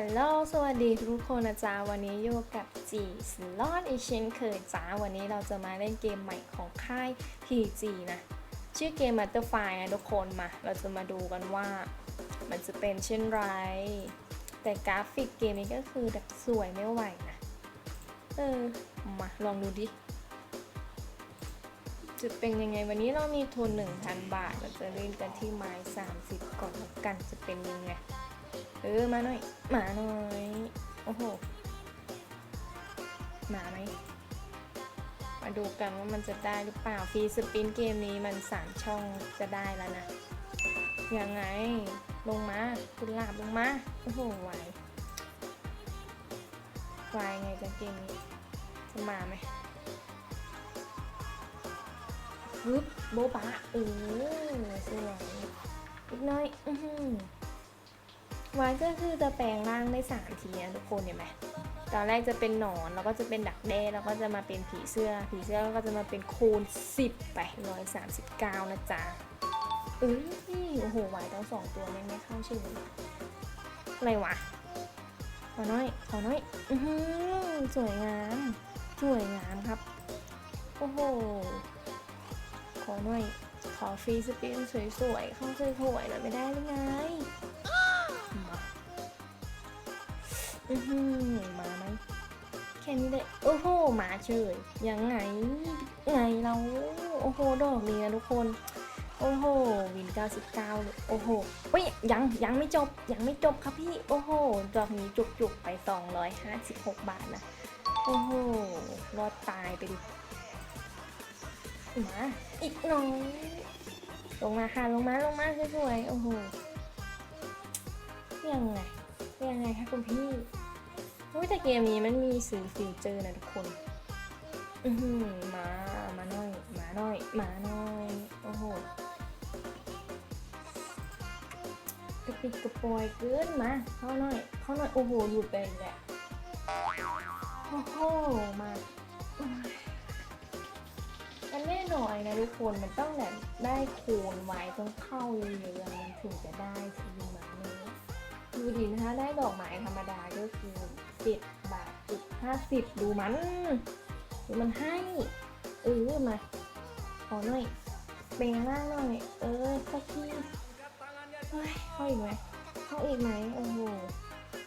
ฮัลโหล สวัสดีทุกคนนะจ๊ะ วันนี้อยู่กับจีสลอดอีกเช่นเคยจ้า วันนี้เราจะมาเล่นเกมใหม่ของค่าย PG นะ ชื่อเกม Butterfly นะทุกคนมา เราจะมาดูกันว่า มันจะเป็นเช่นไร แต่กราฟิกเกมนี้ก็คือแบบสวยไม่ไหวนะ เออ มา ลองดูดิ จะเป็นยังไงวันนี้เรามีทุน 1,000 บาท เราจะเล่นกันที่ไม้ 30 ก่อนแล้วกัน จะเป็นยังไง เออมาหน่อยมาหน่อยโอ้โหมาไหมมาดูกันว่ามันจะได้หรือเปล่าฟรีสปินเกมนี้มันสามช่องจะได้แล้วนะยังไงลงมาคุณลาบลงมาโอ้โหไหวไหวไงจะเกมนี้จะมาไหมฮึบโบบะเออสวยอีกน้อย อือ วายก็คือจะแปลงร่างได้สามทีนะทุกคนเห็นไหมตอนแรกจะเป็นหนอนแล้วก็จะเป็นดักแด้แล้วก็จะมาเป็นผีเสื้อ ผีเสื้อก็จะมาเป็นคูณ10ไปร้อยสามสิบก้านะจ๊ะเอ้ยโอ้โหวายทั้งสองตัวไม่ไม่เข้าชื่ออะไรวะขอน้อยขอน้อยอือหือสวยงามสวยงามครับ โอ้โหขอหน่อยขอฟรีสปินสวยๆเข้าสวยๆหน่อยไม่ได้หรือไง อือหือมาไหมแค่นี้เลยโอ้โหมาเฉยยังไงไงเราโอ้โหดอกนี้นะทุกคน โอ้โหวิน 99เลยโอ้โหเฮ้ยยังยังไม่จบยังไม่จบครับพี่โอ้โหดอกนี้จุกๆไป 256 บาทนะโอ้โหรอดตายไปดิมาอีกหน้อยลงมาค่ะลงมาลงมาสวยๆโอ้โหยังไง ยังไงคะคุณพี่อุ้ยแต่เกมนี้มันมีสื่อฟิวเจอร์นะทุกคน อือหือมามาหน่อยมาหน่อยมาหน่อย โอ้โหกระปิดกระปอยเกินมาเข้าหน่อยเข้าหน่อย โอ้โหหลุดไปอีกแหละโอ้โหมามันแน่หน่อยนะทุกคน มันต้องแบบได้คูณไว้ต้องเข้าเยอะๆมันถึงจะได้ที ดูดีนะคะ ได้ดอกไม้ธรรมดาก็คือ7บาทจุดห้าสิบดูมันดูมันให้ เออ มา ขอหน่อยเบ่งล่างหน่อย เออ สักทีเฮ้ยเข้าอีกไหมเข้าอีกไหมโอ้โห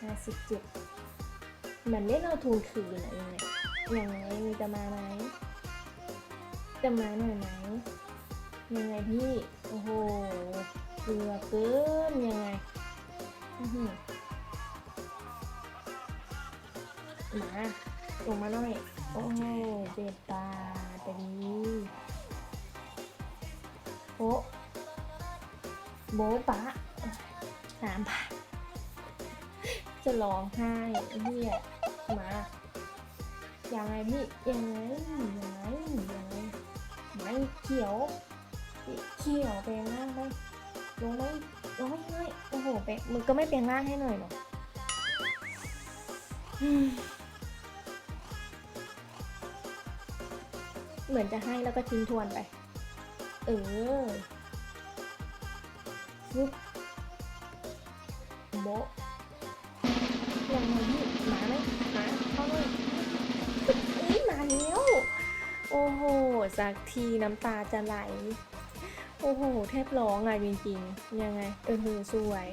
ห้าสิบจุดเหมือนเล่นเอาทุนคืนอะยังไงยังไงมีจะมาไหมจะมาหน่อยไหมยังไงพี่ โอ้โหเกลือเกินยังไง มาลงมาหน่อย โอ้เบ็ดตาตะดีโอ้โบะปะสามบาทจะร้องไห้ไอ้เฮียมายังไงพี่ยังไงยังไงยังไงไม้เขียวเขียวไปล่างไปลงไหม ร้อยให้โอ้โหเป๊ะมึงก็ไม่เปลี่ยนร่างให้หน่อยหรอเหมือนจะให้แล้วก็ทิ้งทวนไป เออฟึบโบยังไงพี่มาไหมหมาเข้าเลยตึ๊บอี้มาแล้ว โอ้โหสักทีน้ำตาจะไหล โอ้โห แทบร้องอะจริงๆ ยังไง เออสวย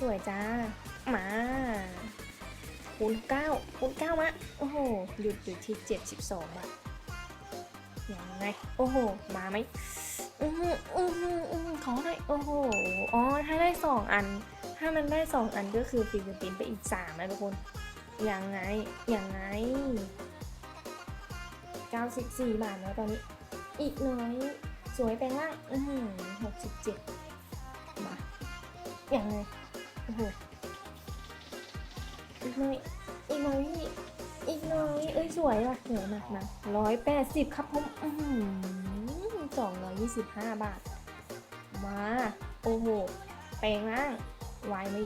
สวยจ้า มาคูณเก้าคูณเก้ามาโอ้โห หยุดอยู่ที่เจ็ดสิบสองอะยังไง โอ้โห มาไหมอืออืออือขอหน่อยโอ้โห อ๋อ ถ้าได้สองอัน ถ้ามันได้สองอันก็คือฟิลิปปินส์ไปอีกสามนะทุกคน ยังไง ยังไงเก้าสิบสี่บาทแล้วตอนนี้ อีกหน้อย สวยไปล่างอือหือหกสิบเจ็ดมาอย่างไงโอ้โหอีกหน่อยอีกหน่อยพี่อีกหน่อยเอ้ยสวยว่ะสวยมากนะร้อยแปดสิบครับผมอือหือสองร้อยยี่สิบห้าบาท มาโอ้โหแปลงร่างวายไหม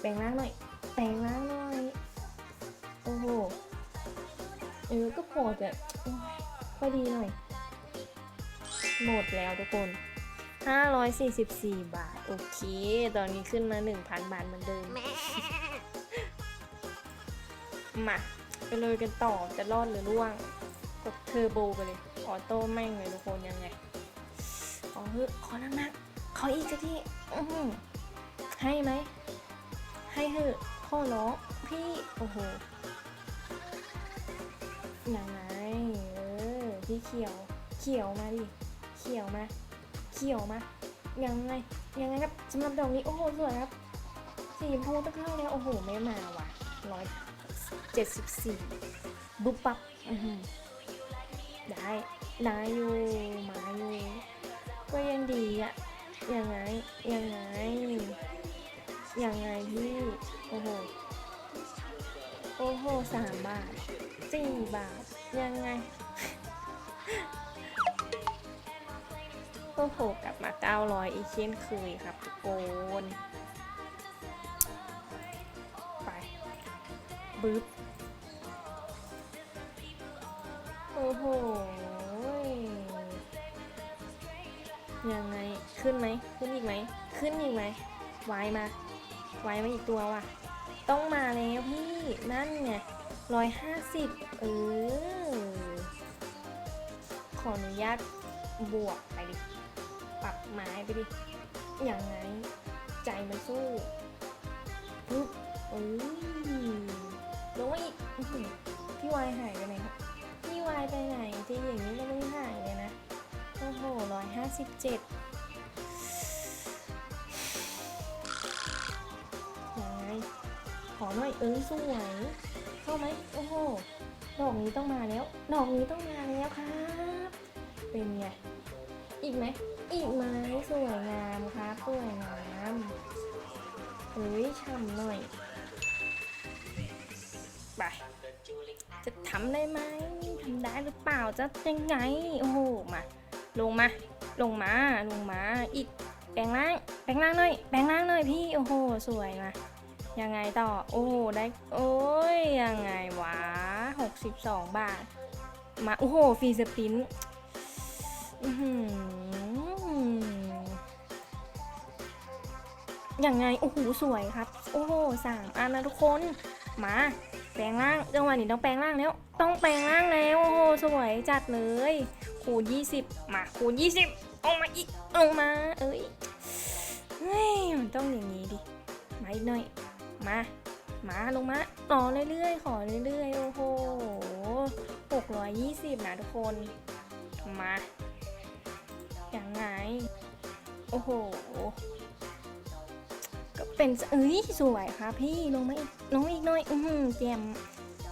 แปลงร่างหน่อย แปลงร่างหน่อย โอ้โห เออ ก็พอจะโอ้ยพอดีหน่อย หมดแล้วทุกคน 544 บาท โอเค ตอนนี้ขึ้นมา 1,000 บาทเหมือนเดิม มา ไปเลยกันต่อ จะรอดหรือร่วง กดเทอร์โบไปเลย ออโต้แม่งเลยทุกคนยังไง ขอเฮ้ขอน้ำหนักขออีกสักทีอื้อหือให้ไหม ให้เถอะพ่อร้องพี่ โอ้โหยังไงเออพี่เขียว เขียวมาดิ เขียวมา เขียวมายังไงยังไงครับสำหรับดอกนี้โอ้โหสวยครับสีชมพูต้องเข้าแล้วโอ้โหไม่มาว่ะร้อยเจ็ดสิบสี่บุบปับได้ได้อยู่มาอยู่ก็ยังดีอะยังไงยังไงยังไงพี่โอ้โหโอ้โหสามบาทสี่บาทยังไง โอ้โหกลับมา 900 อีกเช่นเคยครับทุกคนไปบึ๊บโอ้โหยังไง ขึ้นไหม ขึ้นอีกไหม ขึ้นอีกไหมวายมา วายมาอีกตัวว่ะ ต้องมาแล้วพี่ นั่นไงร้อยห้าสิบเออ ขออนุญาตบวกไปดิ ปรับไม้ไปดิ อย่างไงใจมันสู้ปุ๊บเอ้ยลงมาอีกพี่วายหายไปไหนครับพี่วายไปไหนทีอย่างนี้ก็ไม่หายเลยนะโอ้โหร้อยห้าสิบเจ็ดยังไงขอหน่อยเออสวยเข้าไหมโอ้โหดอกนี้ต้องมาแล้ว ดอกนี้ต้องมาแล้วครับ เป็นไง อีกไหม อีกไหมสวยงามครับสวยงามเฮ้ยช่ำหน่อยไปจะทำได้ไหมทำได้หรือเปล่าจะยังไงโอ้โหมาลงมาลงมาลงมาอีกแปลงร่างแปลงร่างหน่อยแปลงร่างหน่อยพี่โอ้โหสวยมายังไงต่อโอ้ได้โอ้ยยังไงวะ62 บาท มาโอ้โหฟรีสปรินอื้ อหือยังไง โอ้โห สวยครับ โอ้โหสามอันนะทุกคน มา แปลงร่าง จังหวะนี้ต้องแปลงร่างแล้ว ต้องแปลงร่างแล้ว โอ้โห สวยจัดเลย คูณ20 มาคูณ20เอามาอีกเอามา เอ้ย เฮ้ย มันต้องอย่างนี้ดิ มาอีกหน่อย มา มาลงมาต่อเรื่อยๆ ขอเรื่อยๆ โอ้โห620 นะทุกคน มา อย่างไง โอ้โห เป็นเอ้ยสวยครับพี่ลงมาอีกลงมาอีกหน่อยอือหือเตรียม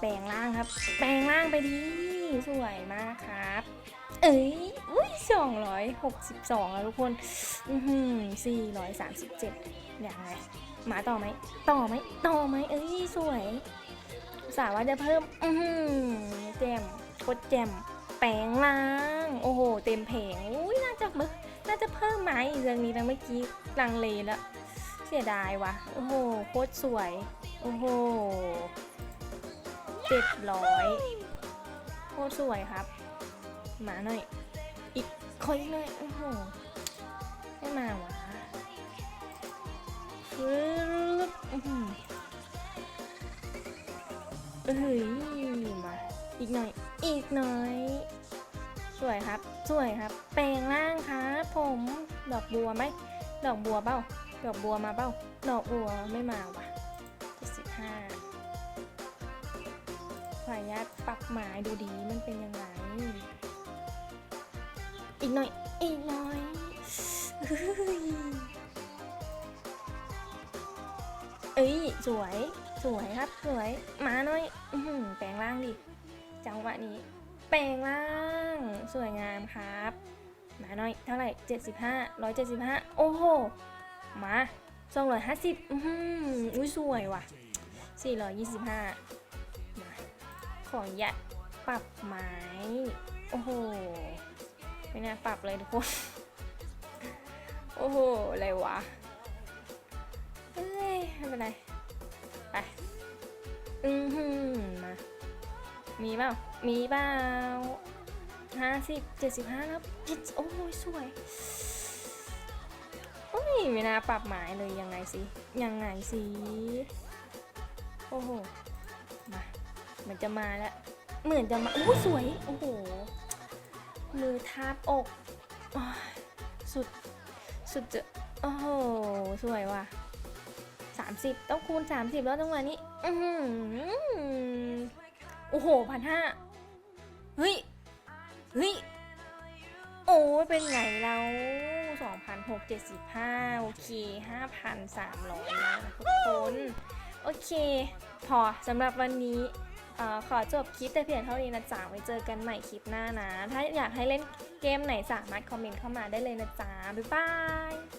แปลงร่างครับ แปลงร่างไปดีสวยมากครับ เอ้ยอุ้ย262แล้วทุกคนอือหือ437อย่างไรมาต่อไหมต่อไหมต่อไหมเอ้ยสวยสาวว่าจะเพิ่มอือหือแจมกดแจมแปลงล่าง โอ้โห เต็มเพลงอุ้ยน่าจะมึกน่าจะเพิ่มไหมเรื่องนี้นะเมื่อกี้ลังเลแล้ว เสียดายว่ะ โอ้โห โคตรสวย โอ้โหเจ็ดร้อยโคตรสวยครับ มาหน่อย อีกคนหน่อย โอ้โห ไม่มาวะฟืบอื้หเอ้ยมา อีกหน่อย อีกหน่อย สวยครับ สวยครับ แปลงร่างครับผม ดอกบัวไหม ดอกบัวเปล่า ดอกบัวมาเปล่าดอกบัวไม่มาว่ะ75ขออนุญาตปรับหมายดูดีมันเป็นยังไง อีกหน่อย อีกหน่อยเฮ้ยเอ้ย สวย สวยครับ สวย มาหน่อยอแปลงร่างดิ จังหวะนี้ แปลงร่าง สวยงามครับ มาหน่อย เท่าไหร่ 75 175 โอ้โห มาสองร้อยห้าสิบอือหืออุ้ยสวยว่ะสี่ร้อยยี่สิบห้ามาขอยัดปรับไม้โอ้โห ไม่น่าปรับเลยทุกคน โอ้โห อะไรวะ เอ้ยไม่เป็นไร ไป อือหือมา มีเปล่า มีเปล่าห้าสิบเจ็ดสิบห้าแล้วโอ้ยสวย ไม่น่าปรับหมายเลยยังไงสิ ยังไงสิ โอ้โห มาเหมือนจะมาแล้ว เหมือนจะมาโอ้สวย โอ้โห มือทาบอกอสุด สุดจะ โอ้โห สวยว่ะ30ต้องคูณ30แล้วจังหวะนี้ อือโอ้โหพันห้าเฮ้ย เฮ้ย โอ้เป็นไงเรา 2,675 โอเค 5,300นะทุกคน โอเค พอสำหรับวันนี้ออขอจบคลิปแต่เพียงเท่านี้นะจ๊ะไว้เจอกันใหม่คลิปหน้านะ ถ้าอยากให้เล่นเกมไหนสามารถคอมเมนต์เข้ามาได้เลยนะจ๊ะ บ๊ายบาย